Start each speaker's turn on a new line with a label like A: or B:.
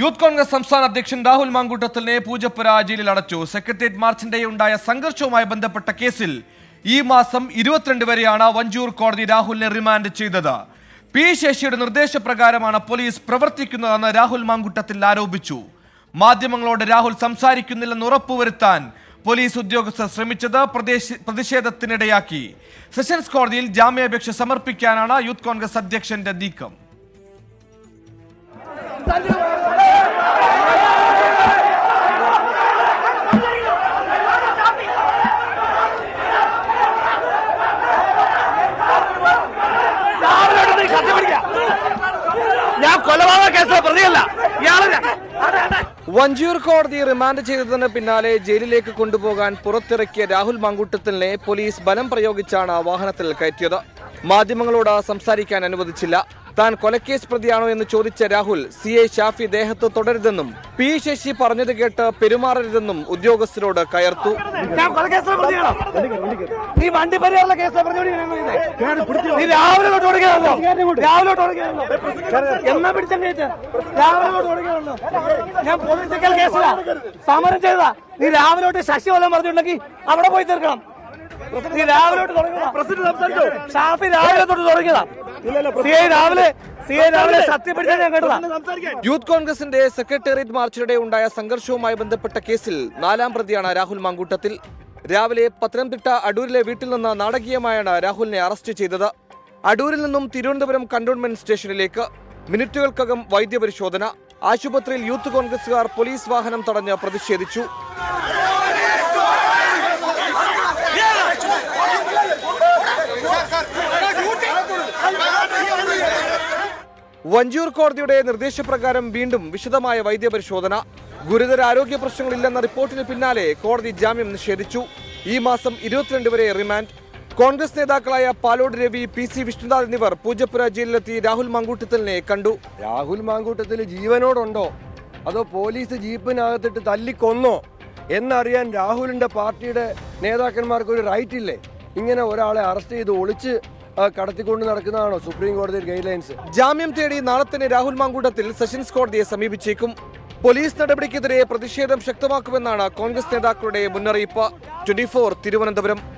A: Youth Congress സംസ്ഥാന അധ്യക്ഷൻ രാഹുൽ മാങ്കൂട്ടത്തിലിനെ പൂജപ്പുര ജയിലിൽ അടച്ചു. സെക്രട്ടേറിയറ്റ് മാർച്ചിന്റെ ഉണ്ടായ സംഘർഷവുമായി ബന്ധപ്പെട്ട കേസിൽ ഈ മാസം ഇരുപത്തിരണ്ട് വരെയാണ് വഞ്ചൂർ കോടതി രാഹുലിനെ റിമാൻഡ് ചെയ്തത്. പി ശേഷിയുടെ നിർദ്ദേശപ്രകാരമാണ് പോലീസ് പ്രവർത്തിക്കുന്നതെന്ന് രാഹുൽ മാങ്കൂട്ടത്തിൽ ആരോപിച്ചു. മാധ്യമങ്ങളോട് രാഹുൽ സംസാരിക്കുന്നില്ലെന്ന് ഉറപ്പുവരുത്താൻ പോലീസ് ഉദ്യോഗസ്ഥർ ശ്രമിച്ചത് പ്രതിഷേധത്തിനിടയാക്കി. സെഷൻസ് കോടതിയിൽ ജാമ്യാപേക്ഷ സമർപ്പിക്കാനാണ് യൂത്ത് കോൺഗ്രസ് അധ്യക്ഷന്റെ നീക്കം
B: രാവിലെ നീ കണ്ടുപിടിക്ക ഞാൻ കൊലപാതക കേസ് പ്രതിയല്ല. ഇയാളെ
C: വഞ്ചൂർ കോടതി റിമാൻഡ് ചെയ്തതിന് പിന്നാലെ ജയിലിലേക്ക് കൊണ്ടുപോകാൻ പുറത്തിറക്കിയ രാഹുൽ മാങ്കൂട്ടത്തിലിനെ പോലീസ് ബലം പ്രയോഗിച്ചാണ് വാഹനത്തിൽ കയറ്റിയത്. മാധ്യമങ്ങളോട് സംസാരിക്കാൻ അനുവദിച്ചില്ല. താൻ കൊലക്കേസ് പ്രതിയാണോ എന്ന് ചോദിച്ച രാഹുൽ സി ഐ ഷാഫി ദേഹത്ത് തുടരുതെന്നും പി ശശി പറഞ്ഞത് കേട്ട് പെരുമാറരുതെന്നും ഉദ്യോഗസ്ഥരോട് കയർത്തു.
B: നീ എന്നാ ഞാൻ പൊളിറ്റിക്കൽ കേസിലാ. സമരം ചെയ്തതാ. നീ രാവിലെ തൊട്ട് ശശി വല്ലതും പറഞ്ഞിട്ടുണ്ടെങ്കിൽ അവിടെ പോയി തീർക്കണം. നീ രാവിലെ തൊട്ട് തുടങ്ങിയതാ ഷാഫി രാവിലെ തൊട്ട് തുടങ്ങിയതാ സി ഐ രാവിലെ സി ഐ രാവിലെ സത്യപ്പെടുത്താൻ ഞാൻ കേട്ടതാ.
C: യൂത്ത് കോൺഗ്രസിന്റെ സെക്രട്ടേറിയറ്റ് മാർച്ചിനിടെ ഉണ്ടായ സംഘർഷവുമായി ബന്ധപ്പെട്ട കേസിൽ നാലാം പ്രതിയാണ് രാഹുൽ മാങ്കൂട്ടത്തിൽ. രാവിലെ പത്തനംതിട്ട അടൂരിലെ വീട്ടിൽ നിന്ന് നാടകീയമായാണ് രാഹുലിനെ അറസ്റ്റ് ചെയ്തത്. അടൂരിൽ നിന്നും തിരുവനന്തപുരം കണ്ടോൺമെന്റ് സ്റ്റേഷനിലേക്ക് മിനിറ്റുകൾക്കകം വൈദ്യപരിശോധന. ആശുപത്രിയിൽ യൂത്ത് കോൺഗ്രസുകാർ പോലീസ് വാഹനം തടഞ്ഞ് പ്രതിഷേധിച്ചു. വഞ്ചൂർ കോടതിയുടെ നിർദ്ദേശപ്രകാരം വീണ്ടും വിശദമായ വൈദ്യപരിശോധന. ഗുരുതര ആരോഗ്യ പ്രശ്നങ്ങളില്ലെന്ന റിപ്പോർട്ടിന് പിന്നാലെ കോടതി ജാമ്യം നിഷേധിച്ചു. ഈ മാസം ഇരുപത്തിരണ്ട് വരെ റിമാൻഡ്. കോൺഗ്രസ് നേതാക്കളായ പാലോട് രവി പി സി വിഷ്ണുനാഥ് എന്നിവർ പൂജപ്പുര ജയിലിലെത്തി രാഹുൽ മാങ്കൂട്ടത്തിലിനെ കണ്ടു.
D: രാഹുൽ മാങ്കൂട്ടത്തിൽ ജീവനോടുണ്ടോ? അതോ പോലീസ് ജീപ്പിനകത്തിട്ട് തല്ലിക്കൊന്നോ? എന്നറിയാൻ രാഹുലിന്റെ പാർട്ടിയുടെ നേതാക്കന്മാർക്ക് ഒരു റൈറ്റ് ഇല്ലേ? ഇങ്ങനെ ഒരാളെ അറസ്റ്റ് ചെയ്ത് ഒളിച്ച് കടത്തിക്കൊണ്ട് നടക്കുന്നതാണോ സുപ്രീം കോടതി ഗൈഡ് ലൈൻസ്
C: ജാമ്യം തേടി നാളെ തന്നെ രാഹുൽ മാങ്കൂട്ടത്തിൽ സെഷൻസ് കോടതിയെ സമീപിച്ചേക്കും. പോലീസ് നടപടിക്കെതിരെ പ്രതിഷേധം ശക്തമാക്കുമെന്നാണ് കോൺഗ്രസ് നേതാക്കളുടെ മുന്നറിയിപ്പ്. ട്വന്റി തിരുവനന്തപുരം.